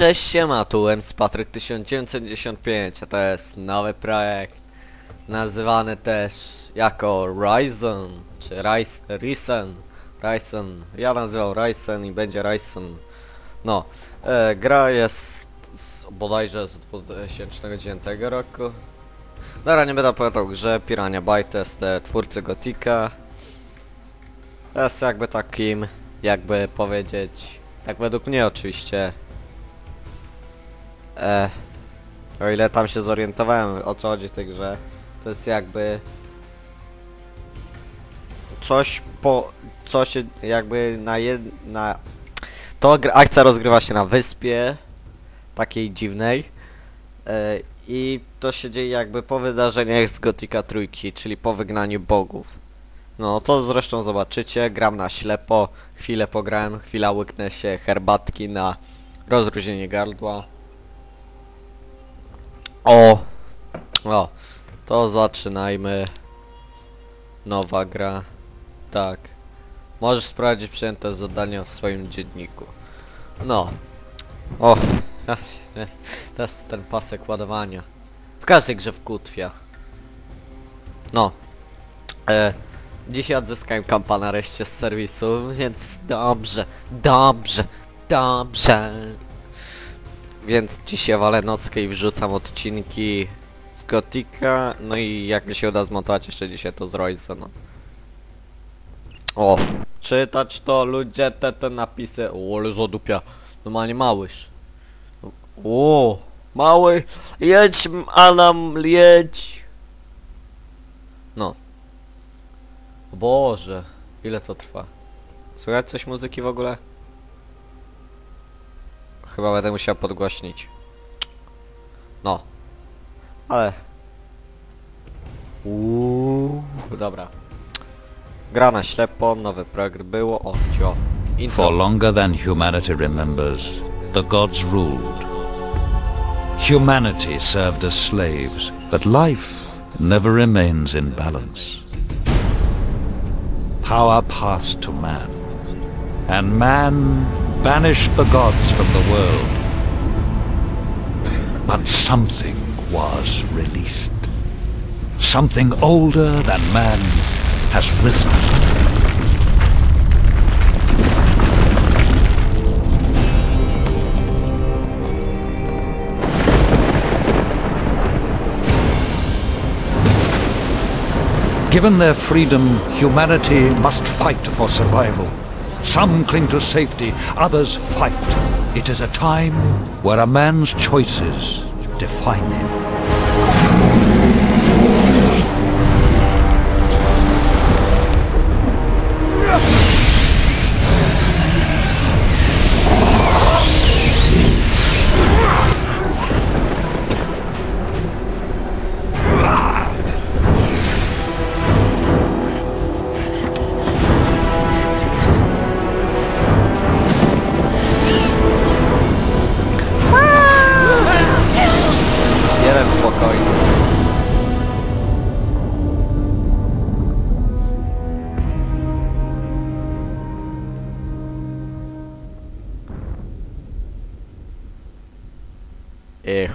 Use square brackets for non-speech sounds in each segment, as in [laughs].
Cześć siema, tu MC Patryk 1995, a to jest nowy projekt nazywany też jako Ryzen, czy Ryzen, Ryzen, ja nazywam Ryzen i będzie Ryzen. No, e, gra jest z, bodajże z 2009 roku. Dobra, nie będę opowiadał grze, Pirania Byte jest te twórcy Gotika. Jest jakby takim, jakby powiedzieć, tak według mnie oczywiście, E, o ile tam się zorientowałem o co chodzi w tej grze, to jest jakby coś po, co się jakby na jed, na to akcja rozgrywa się na wyspie takiej dziwnej e, i to się dzieje jakby po wydarzeniach z Gotika Trójki, czyli po wygnaniu bogów. No to zresztą zobaczycie, gram na ślepo, chwilę pograłem, chwila łyknę się herbatki na rozluźnienie gardła. O! O! To zaczynajmy. Nowa gra. Tak. Możesz sprawdzić przyjęte zadania w swoim dzienniku. No. O! [laughs] Jest ten pasek ładowania. W każdej grze wkutwia. No. E, dzisiaj odzyskałem kampa nareszcie z serwisu, więc dobrze, dobrze, dobrze. Więc dzisiaj walę nockę i wrzucam odcinki z Gotika, no i jak mi się uda zmontować jeszcze dzisiaj to z Royce'a, no. O, czytać to ludzie te te napisy, o ale zadupia, normalnie małyż. O, mały, jedź Adam, jedź. No. Boże, ile to trwa? Słychać coś muzyki w ogóle? Chyba będę musiał podgłośnić. No. Ale... Uuu, dobra. Gra na ślepo, nowy projekt było, o, cio. Info. For longer than humanity remembers, the gods ruled. Humanity served as slaves, but life never remains in balance. Power passed to man, and man banished the gods from the world. But something was released. Something older than man has risen. Given their freedom, humanity must fight for survival. Some cling to safety, others fight. It is a time where a man's choices define him.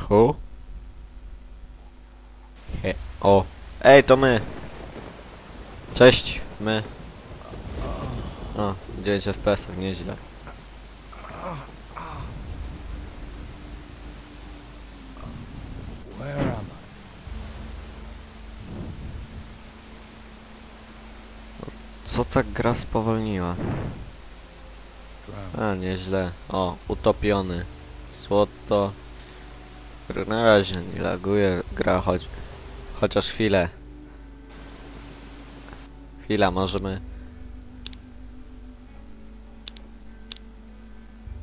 Echo. He o. Ej, to my. Cześć, my. O, 9 FPS, nieźle. Co tak gra spowolniła? A, nieźle. O, utopiony. Złoto. Na razie nie laguje gra, choć... Chociaż chwilę. Chwila, możemy...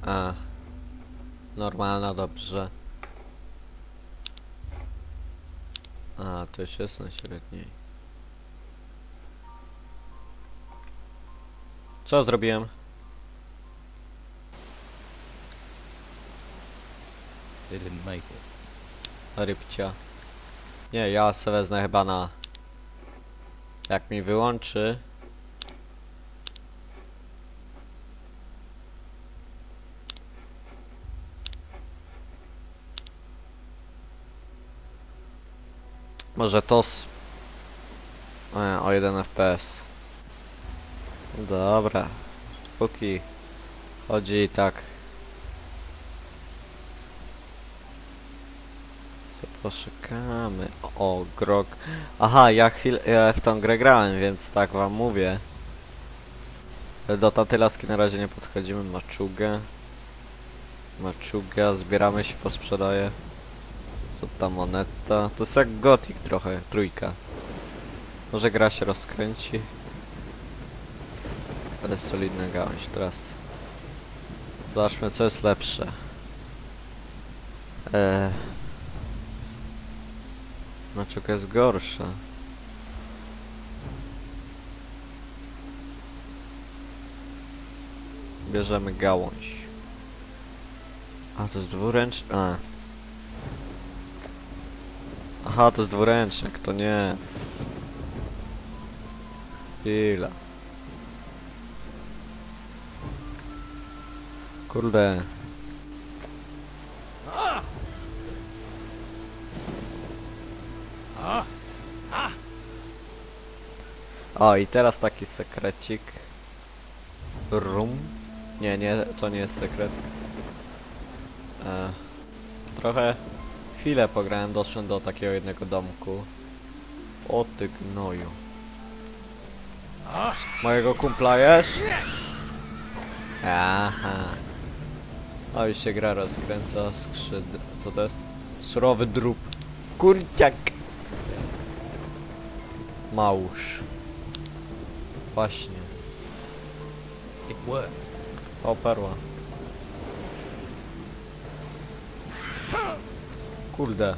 A. Normalna, dobrze. A, to już jest na średniej. Co zrobiłem? Didn't make it rybcia. Nie, ja se wezmę chyba na... Jak mi wyłączy... Może to z... E, o 1 FPS. Dobra. Póki chodzi tak poszukamy? O, grog. Aha, ja ja w tą grę grałem, więc tak wam mówię. Do tamtej laski na razie nie podchodzimy. Maczugę. Maczuga, zbieramy się, posprzedaje. Co ta moneta? To jest jak Gothic trochę, trójka. Może gra się rozkręci. Ale solidna gałąź, teraz. Zobaczmy co jest lepsze. Eee. Maczuga jest gorsza. Bierzemy gałąź. A to jest dwuręczny. A. Aha, to jest dwuręcznik, to nie. Chwila. Kurde. O, i teraz taki sekrecik. Rum. Nie, nie, to nie jest sekret. E, trochę chwilę pograłem, doszedłem do takiego jednego domku. O ty gnoju. Mojego kumpla jesz? Aha. O już się gra rozkręca, skrzyd... Co to jest? Surowy drób. Kurciak! Małż. Właśnie. It worked. O, perła. Kurde.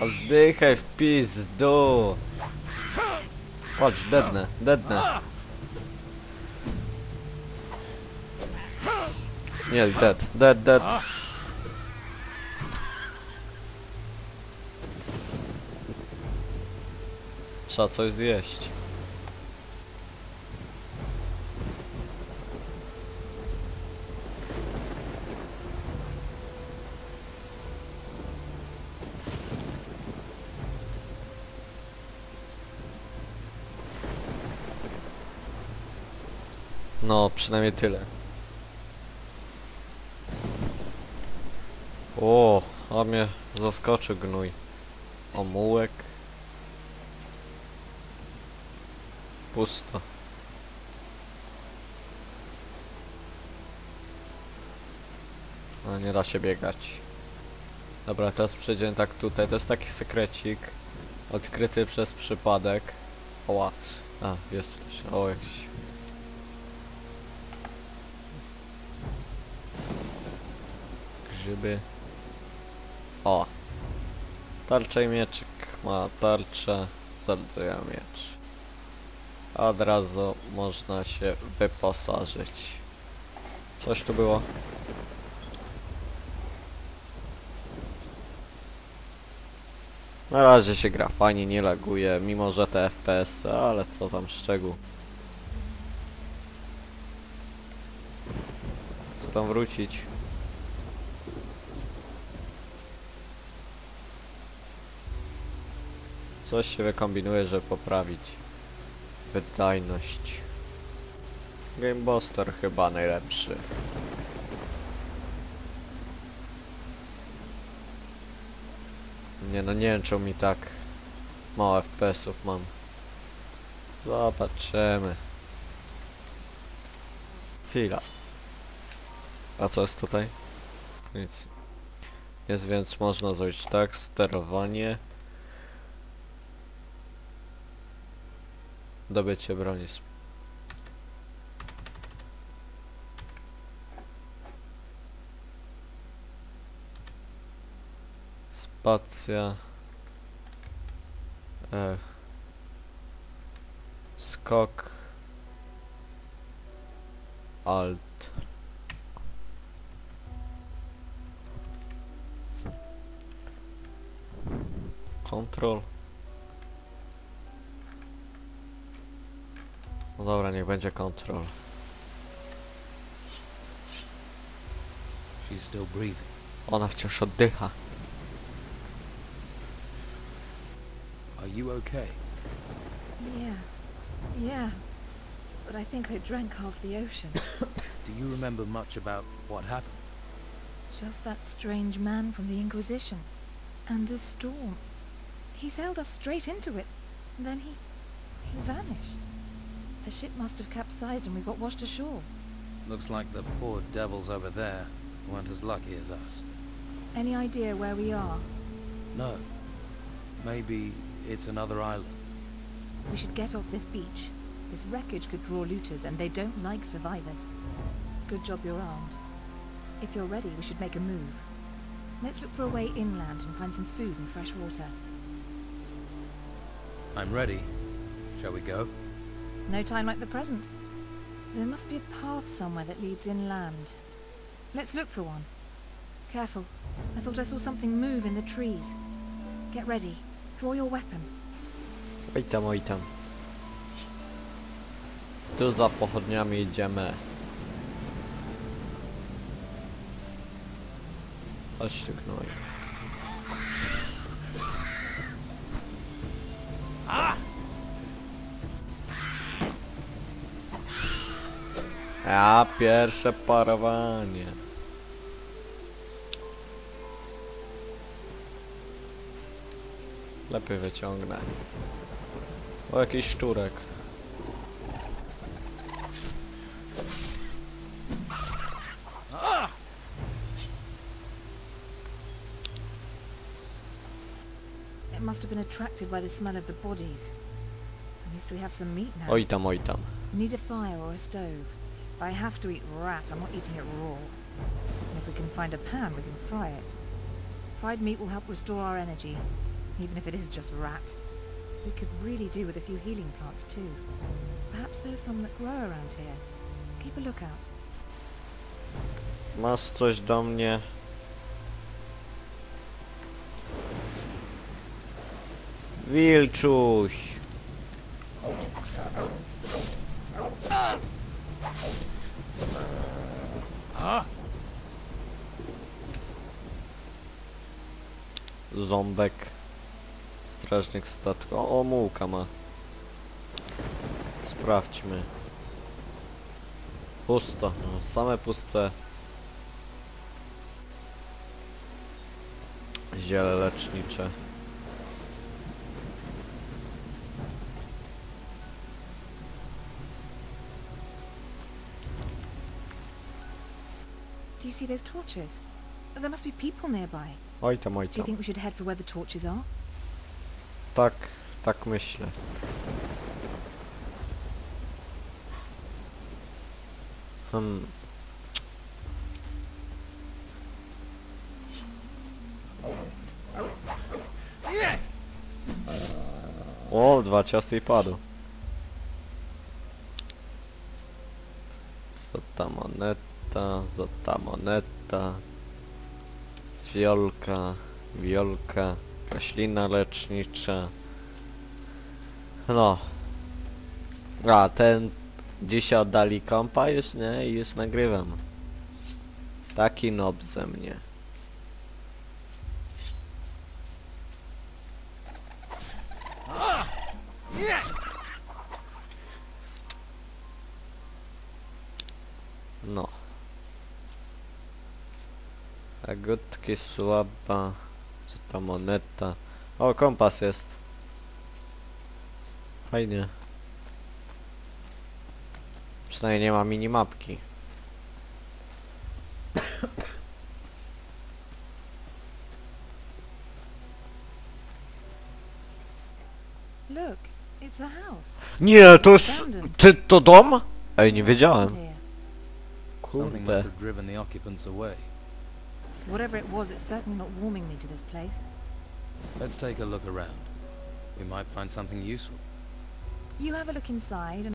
A zdychaj w pizdu. Patrz, dednę, dednę. Nie, dead, dead, dead. Trzeba coś zjeść. No, przynajmniej tyle. O, a mnie zaskoczył gnój. Omułek. Pusto. A nie da się biegać. Dobra, teraz przejdziemy tak tutaj. To jest taki sekrecik. Odkryty przez przypadek. Oła. A, jest coś. O, jakiś grzyby. O! Tarcza i mieczyk. Ma tarczę, zardzeja miecz. Od razu można się wyposażyć. Coś tu było? Na razie się gra fajnie, nie laguje, mimo że te FPS, ale co tam szczegół. Co tam wrócić? Coś się wykombinuje, żeby poprawić wydajność. Game Buster chyba najlepszy. Nie no nie wiem czemu mi tak mało FPS-ów mam. Zobaczymy. Chwila. A co jest tutaj? Tu nic. Jest więc można zrobić tak, sterowanie. Dobycie broni. sp- Spacja. E. Skok. Alt. Control. No dobra, niech będzie control. She's still breathing. Ona wciąż oddycha. Are you okay? Yeah. Yeah. But I think I drank half the ocean. [coughs] Do you remember much about what happened? Just that strange man from the Inquisition. And the storm. He sailed us straight into it. And then he... he vanished. The ship must have capsized and we got washed ashore. Looks like the poor devils over there weren't as lucky as us. Any idea where we are? No. Maybe it's another island. We should get off this beach. This wreckage could draw looters and they don't like survivors. Good job you're armed. If you're ready, we should make a move. Let's look for a way inland and find some food and fresh water. I'm ready. Shall we go? No time like the present. There must be a path somewhere that leads inland. Let's look for one. Careful. I thought I saw something move in the trees. Get ready. Draw your weapon. Oj tam. Tu za pochodniami idziemy. Chodź ty gnoj. A pierwsze parowanie. Lepiej wyciągnę. O, jakiś szczurek. It must have been attracted by the smell of the bodies. At least we have some meat now. Oj tam, oj tam. Need a fire or a stove. I have to eat rat. I'm not eating it raw. And if we can find a pan, we can fry it. Fried meat will help restore our energy, even if it is just rat. We could really do with a few healing plants too. Perhaps there's some that grow around here. Keep a lookout. Masz coś do mnie? Wilczuś! Ząbek. Strażnik statku. O, o mułka ma. Sprawdźmy. Pusto. No, same puste. Ziele lecznicze. See those torches? There must be people nearby. Oj tam, oj Do you think we should head for where the torches are? Tak, tak myślę. Hmm. O, dwa ciosy i padł. Zota moneta, zota moneta. Wiolka, wiolka, roślina lecznicza. No. A, ten... Dzisiaj oddali kompa już, nie? I już nagrywam. Taki nob ze mnie. No. Agutki słaba. Co ta moneta? O, kompas jest. Fajnie. Przynajmniej nie ma minimapki. Look, it's a house. Nie, to jest... Ty, to dom? Ej, nie wiedziałem. Kurde. Whatever it was, it's certainly not warming me to this place. Let's take a look around. We might find something useful. You have a look inside and